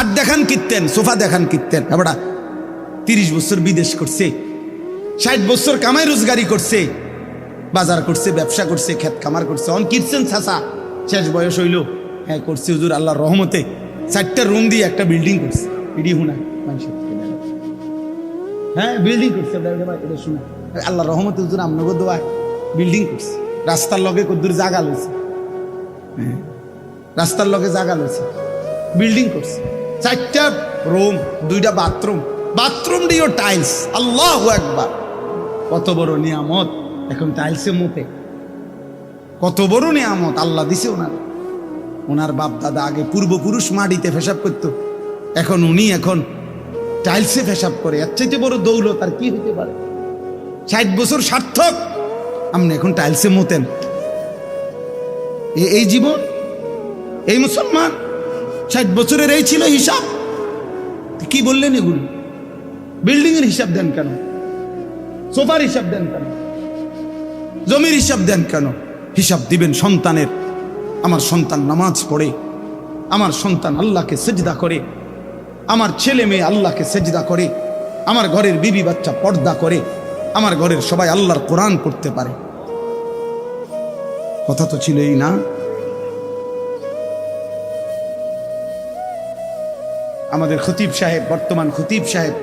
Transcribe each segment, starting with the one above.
খাট দেখান কিনতেন সোফা দেখান কিনতেন এবারা তিরিশ বছর বিদেশ করছে ষাট বছর কামাই রোজগারি করছে বাজার করছে ব্যবসা করছে ক্ষেত খামার করছে। অন কিরছেন ছাসা শেষ বয়স হইল। হ্যাঁ করছে হুজুর আল্লাহর রহমতে। চারটা রুম দিয়ে একটা বিল্ডিং করছে। এটি হুনা মানুষের হ্যাঁ বিল্ডিং করছে। এটা- শোনা। আল্লাহ রহমতে হুজুর আমনগর দোয়ায় বিল্ডিং করছে। রাস্তার লগে কদ্দুর জাগা লইছে। হ্যাঁ, রাস্তার লগে জাগা লইছে। বিল্ডিং করছে। চারটা রুম দুইটা বাথরুম বাথরুম দিও টাইলস আল্লাহ একবার কত বড় নিয়ামত। এখন টাইলসে মুতে কত বড় নিয়ামত। আল্লাহ দিছে ওনার। ওনার বাপ দাদা আগে পূর্বপুরুষ মাটিতে ফেসাব করতো। এখন উনি এখন টাইলসে ফেসাব করে। এর চাইতে বড় দৌলত আর কি হতে পারে? ষাট বছর সার্থক। আপনি এখন টাইলসে মতেন। এই জীবন? এই মুসলমান? ষাট বছরের এই ছিল হিসাব? কি বললেন এগুলো? বিল্ডিং এর হিসাব দেন কেন? সোফার হিসাব দেন কেন? জমির হিসাব দেন কেন? হিসাব দিবেন সন্তানের। আমার সন্তান নামাজ পড়ে। আমার সন্তান আল্লাহকে সেজদা করে। আমার ছেলে মেয়ে আল্লাহকে সেজদা করে। আমার ঘরের বিবি বাচ্চা পর্দা করে। আমার ঘরের সবাই আল্লাহর কোরআন করতে পারে। কথা তো ছিল এই না? আমাদের খতিব সাহেব, বর্তমান খতিব সাহেব,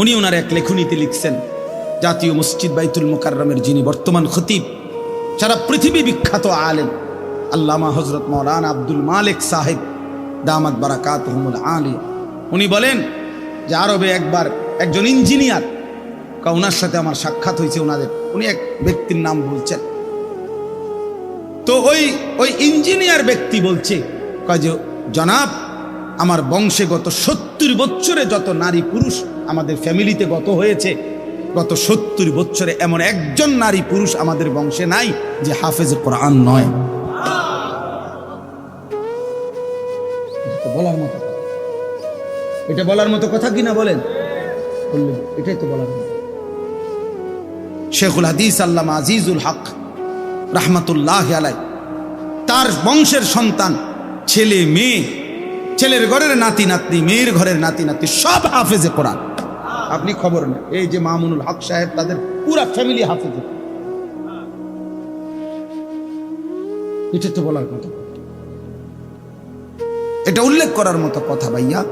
উনি ওনার এক লেখনীতে লিখছেন, জাতীয় মসজিদ বাইতুল মোকাররমের যিনি বর্তমান খতিব, সারা পৃথিবী বিখ্যাত আলেম, আল্লামা হজরত মৌলানা আব্দুল মালিক সাহেব, দামাত বারাকাত আলী। উনি বলেন যে আরবে একবার একজন ইঞ্জিনিয়ার, কা ওনার সাথে আমার সাক্ষাৎ হয়েছে ওনাদের, উনি এক ব্যক্তির নাম বলছেন। তো ওই ওই ইঞ্জিনিয়ার ব্যক্তি বলছে কয় যে জনাব আমার বংশে গত সত্তর বছরে যত নারী পুরুষ আমাদের ফ্যামিলিতে গত হয়েছে, গত সত্তর বছরে এমন একজন নারী পুরুষ আমাদের বংশে নাই যে হাফেজ কোরআন নয়। বলার মতো। এটা বলার মতো কথা কিনা বলেন? বললেন এটাই তো বলার মতো। শেখুল হাদিস আল্লামা আজিজুল হক রাহমাতুল্লাহ আলাই তার বংশের সন্তান, ছেলে, মেয়ে ছেলের ঘরের নাতি নাতনি, মেয়ের ঘরের নাতি নাতনি, সব হাফেজে কোরআন। আপনি খবর নেন, এই যে মামুনুল হক সাহেব, তাদের পুরা ফ্যামিলি হাফেজে। এটা তো বলার কথা। এটা উল্লেখ করার মতো কথা ভাইয়া।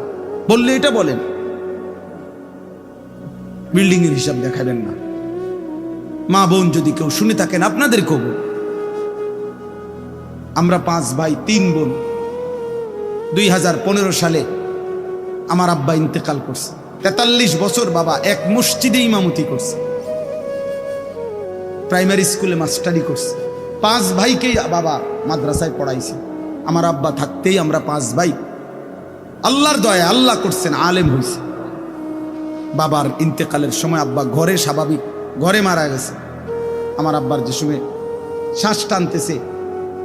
বললে এটা বলেন। বিল্ডিং এর হিসাব দেখাবেন না। মা বোন যদি কেউ শুনে থাকেন, আপনাদের কবু আমরা পাঁচ ভাই, তিন বোন। দুই হাজার পনেরো সালে আমার আব্বা ইন্তেকাল করছে। তেতাল্লিশ বছর বাবা এক মসজিদে ইমামতি করছে। প্রাইমারি স্কুলে মাস্টারি করছে। পাঁচ ভাইকেই বাবা মাদ্রাসায় পড়াইছে। আমার আব্বা থাকতেই আমরা পাঁচ ভাই আল্লাহর দয়া আল্লাহ করছেন, আলেম হয়েছে বাবার ইন্তেকালের সময় আব্বা ঘরে স্বাভাবিক ঘরে মারা গেছে। আমার আব্বার যে সময় শ্বাস টানতেছে,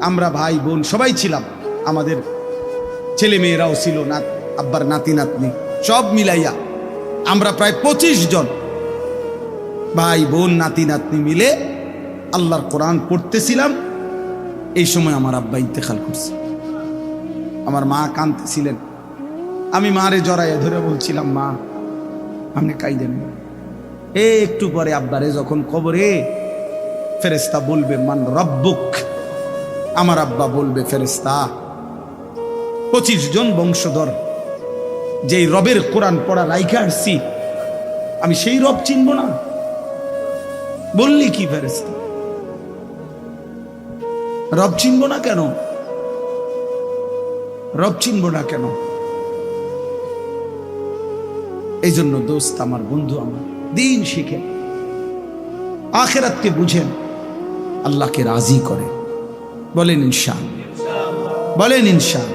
আমরা ভাই বোন সবাই ছিলাম। আমাদের ছেলে মেয়েরাও ছিল না আব্বার নাতি নাতনি, সব মিলাইয়া আমরা প্রায় পঁচিশ জন ভাই বোন নাতি নাতনি মিলে আল্লাহর কোরআন পড়তেছিলাম। এই সময় আমার আব্বা ইন্তেকাল করছে। আমার মা কাঁদতেছিলেন। আমি মারে জড়াইয়া ধরে বলছিলাম, মা, আপনি কাইদেন। এ, একটু পরে আব্বারে যখন কবরে ফেরেস্তা বলবে, মান রব্বুক? আমার আব্বা বলবে ফেরেস্তা পঁচিশ জন বংশধর। যেই রবের কোরআন পড়া রাইখে আসছি, আমি সেই রব চিনব না? বললি কি ফেরেস্তা রব চিনব না কেন? রব চিনব না কেন? এই জন্য দোস্ত আমার বন্ধু আমার দিন শিখেন আখেরাতকে বুঝেন আল্লাহকে রাজি করে। বলেন ইনশাল বলেন ইনশাল